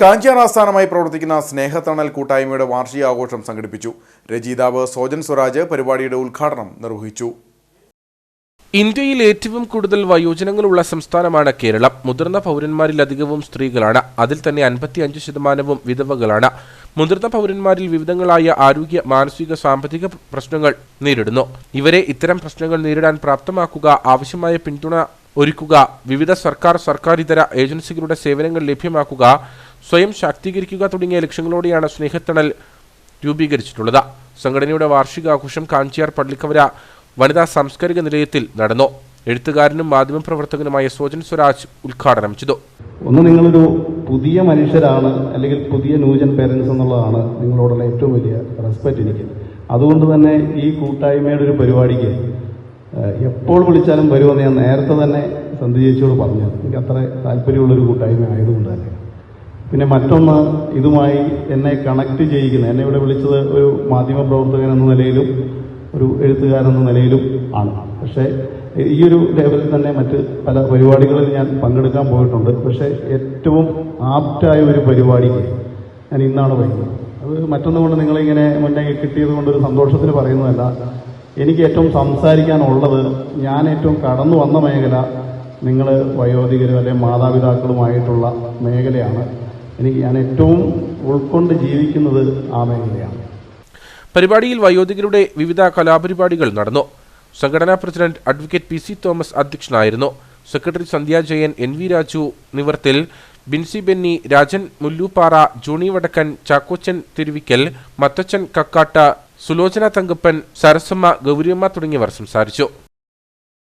കാഞ്ചിയാർ ആസ്ഥാനമായി പ്രവർത്തിക്കുന്ന സ്നേഹത്തണൽ കൂട്ടായ്മയുടെ വാർഷികാഘോഷം സംഘടിപ്പിച്ചു. രചയിതാവ് സോജൻ സ്വരാജ് പരിപാടിയുടെ ഉദ്ഘാടനം നിർവഹിച്ചു. ഇന്ത്യയിൽ ഏറ്റവും കൂടുതൽ വയോജനങ്ങളുള്ള സംസ്ഥാനമാണ് കേരളം. മുതിർന്ന പൗരന്മാരിൽ പൗരന്മാരിലധികവും സ്ത്രീകളാണ്. അതിൽ തന്നെ അൻപത്തിയഞ്ച് ശതമാനവും വിധവകളാണ്. മുതിർന്ന പൗരന്മാരിൽ വിവിധങ്ങളായ ആരോഗ്യ മാനസിക സാമ്പത്തിക പ്രശ്നങ്ങൾ നേരിടുന്നു. ഇവരെ ഇത്തരം പ്രശ്നങ്ങൾ നേരിടാൻ പ്രാപ്തമാക്കുക ആവശ്യമായ പിന്തുണ ഒരുക്കുക. വിവിധ സർക്കാർ സർക്കാരിതര ഏജൻസികളുടെ സേവനങ്ങൾ ലഭ്യമാക്കുക. സ്വയം ശാക്തീകരിക്കുക തുടങ്ങിയ ലക്ഷ്യങ്ങളോടെയാണ് സ്നേഹത്തണൽ രൂപീകരിച്ചിട്ടുള്ളത്. സംഘടനയുടെ വാർഷികാഘോഷം കാഞ്ചിയാർ പള്ളിക്കവര വനിതാ സാംസ്കാരിക നിലയത്തിൽ നടന്നു. എഴുത്തുകാരനും മാധ്യമപ്രവർത്തകനുമായ സോജൻ സ്വരാജ് ഉദ്ഘാടനം ചെയ്തു. ഒന്ന് നിങ്ങളൊരു പുതിയ മനുഷ്യരാണ് അല്ലെങ്കിൽ പുതിയ ന്യൂജൻ പേരൻസ് എന്നുള്ളതാണ് നിങ്ങളോടുള്ള ഏറ്റവും വലിയ റെസ്പെക്റ്റ് എനിക്ക്. അതുകൊണ്ട് തന്നെ ഈ കൂട്ടായ്മയുടെ ഒരു പരിപാടിക്ക് എപ്പോൾ വിളിച്ചാലും വരുമെന്ന് ഞാൻ നേരത്തെ തന്നെ സന്ധി ചേച്ചിയോട് പറഞ്ഞു. എനിക്ക് അത്ര താല്പര്യമുള്ളൊരു കൂട്ടായ്മ ആയതുകൊണ്ട് തന്നെ. പിന്നെ മറ്റൊന്ന് ഇതുമായി എന്നെ കണക്ട് ചെയ്യിക്കുന്ന എന്നെ ഇവിടെ വിളിച്ചത് ഒരു മാധ്യമപ്രവർത്തകൻ എന്ന നിലയിലും ഒരു എഴുത്തുകാരൻ എന്ന നിലയിലും ആണ്. പക്ഷേ ഈ ഒരു ലെവലിൽ തന്നെ മറ്റ് പല പരിപാടികളിൽ ഞാൻ പങ്കെടുക്കാൻ പോയിട്ടുണ്ട്. പക്ഷേ ഏറ്റവും ആപ്റ്റായ ഒരു പരിപാടിക്ക് ഞാൻ ഇന്നാണ് വരുന്നത്. അത് മറ്റൊന്നുകൊണ്ട് നിങ്ങളിങ്ങനെ മുന്നേ കിട്ടിയത് കൊണ്ട് ഒരു സന്തോഷത്തിന് പറയുന്നതല്ല. എനിക്ക് ഏറ്റവും സംസാരിക്കാനുള്ളത് ഞാൻ ഏറ്റവും കടന്നു വന്ന മേഖല നിങ്ങൾ വയോധികരും അല്ലെങ്കിൽ മാതാപിതാക്കളുമായിട്ടുള്ള മേഖലയാണ്. എനിക്ക് ഞാൻ ഏറ്റവും ഉൾക്കൊണ്ട് ജീവിക്കുന്നത് ആ മേഖലയാണ്. പരിപാടിയിൽ വയോധികരുടെ വിവിധ കലാപരിപാടികൾ നടന്നു. സംഘടനാ president advocate P C Thomas അധ്യക്ഷനായിരുന്നു. Secretary Sandhya Jayan N V Raju നിവർത്തിൽ. Binsi Benny Rajan Mulloopara Johny Vadakkan Chackochan Thiruvikkal Mathachan Kakkatta Sulochana Thankappan Sarasamma Gouriamma തുടങ്ങിയവർ സംസാരിച്ചു